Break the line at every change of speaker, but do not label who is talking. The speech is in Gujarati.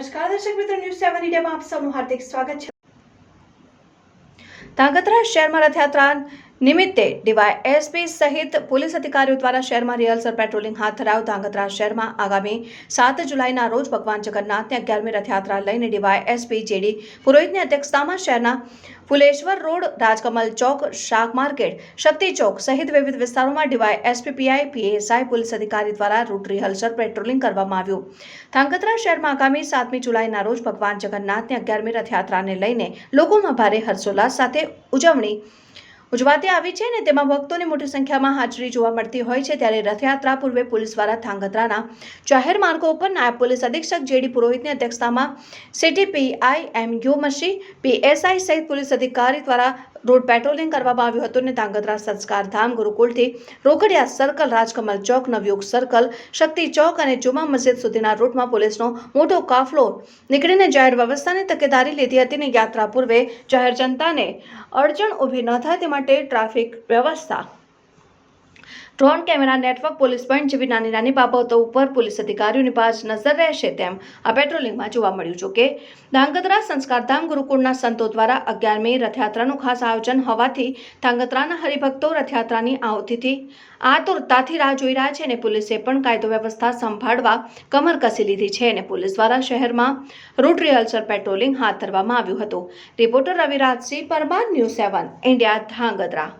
નમસ્કાર દર્શક મિત્રો ન્યૂઝ સેવન ઇન્ડિયામાં આપ સૌનું હાર્દિક સ્વાગત છે. તાગતરા શહેરમાં રથયાત્રા નિમિત્તે ડીવાય એસપી સહિત પોલીસ અધિકારીઓ દ્વારા શહેરમાં રિહર્સલ પેટ્રોલિંગ હાથ ધરાવતા ધાંગધ્રા શહેરમાં આગામી સાત જુલાઈના રોજ ભગવાન જગન્નાથની અગિયારમી રથયાત્રા લઈને ડીવાય એસપી જેડી પુરોહિતની અધ્યક્ષતામાં શહેરના ફુલેશ્વર રોડ, રાજકમલ ચોક, શાક માર્કેટ, શક્તિ ચોક સહિત વિવિધ વિસ્તારોમાં ડીવાય એસપીપીઆઈ પીએસઆઈ, પોલીસ અધિકારી દ્વારા રૂટ રિહર્સલ પેટ્રોલિંગ કરવામાં આવ્યું. ધાંગધ્રા શહેરમાં આગામી સાતમી જુલાઈના રોજ ભગવાન જગન્નાથની અગિયારમી રથયાત્રાને લઈને લોકોમાં ભારે હર્ષોલ્લાસ સાથે ઉજવણી ઉજવાતી આવી છે અને તેમાં ભક્તોની મોટી સંખ્યામાં હાજરી જોવા મળતી હોય છે ત્યારે રથયાત્રા પૂર્વે પોલીસ દ્વારા ધાંગધ્રાના જાહેર માર્ગો ઉપર નાયબ પોલીસ અધિક્ષક જેડી પુરોહિતની અધ્યક્ષતામાં city PI M U PSI સહિત પોલીસ અધિકારી દ્વારા રોડ પેટ્રોલિંગ કરવામાં આવ્યું હતું અને ધાંગધ્રા સંસ્કાર ધામ ગુરુકુળથી રોકડિયા સર્કલ, રાજકમલ ચોક, નવયુગ સર્કલ, શક્તિ ચોક અને જુમા મસ્જિદ સુધીના રૂટમાં પોલીસનો મોટો કાફલો નીકળીને જાહેર વ્યવસ્થાની તકેદારી લીધી હતી અને યાત્રા પૂર્વે જાહેર જનતાને અડચણ ઊભી ન થાય તે માટે ટ્રાફિક વ્યવસ્થા drone camera network police point જેવી નાની નાની બાબતો ઉપર પોલીસ અધિકારીઓની પાસ નજર રહેશે તેમ આ પેટ્રોલિંગમાં જોવા મળ્યું જો કે ધાંગધ્રા સંસ્કારધામ ગુરુકુળના સંતો દ્વારા અગિયારમી રથયાત્રાનું ખાસ આયોજન હોવાથી ધાંગધ્રાના હરિભક્તો રથયાત્રાની આવતીથી આતુરતાથી રાહ જોઈ રહ્યા છે અને પોલીસે પણ કાયદો વ્યવસ્થા સંભાળવા કમર કસી લીધી છે અને પોલીસ દ્વારા શહેરમાં રૂટ રિહર્સલ પેટ્રોલિંગ હાથ ધરવામાં આવ્યું હતું. Reporter Ravirajsinh Parmar news seven, India, Dhrangadhra.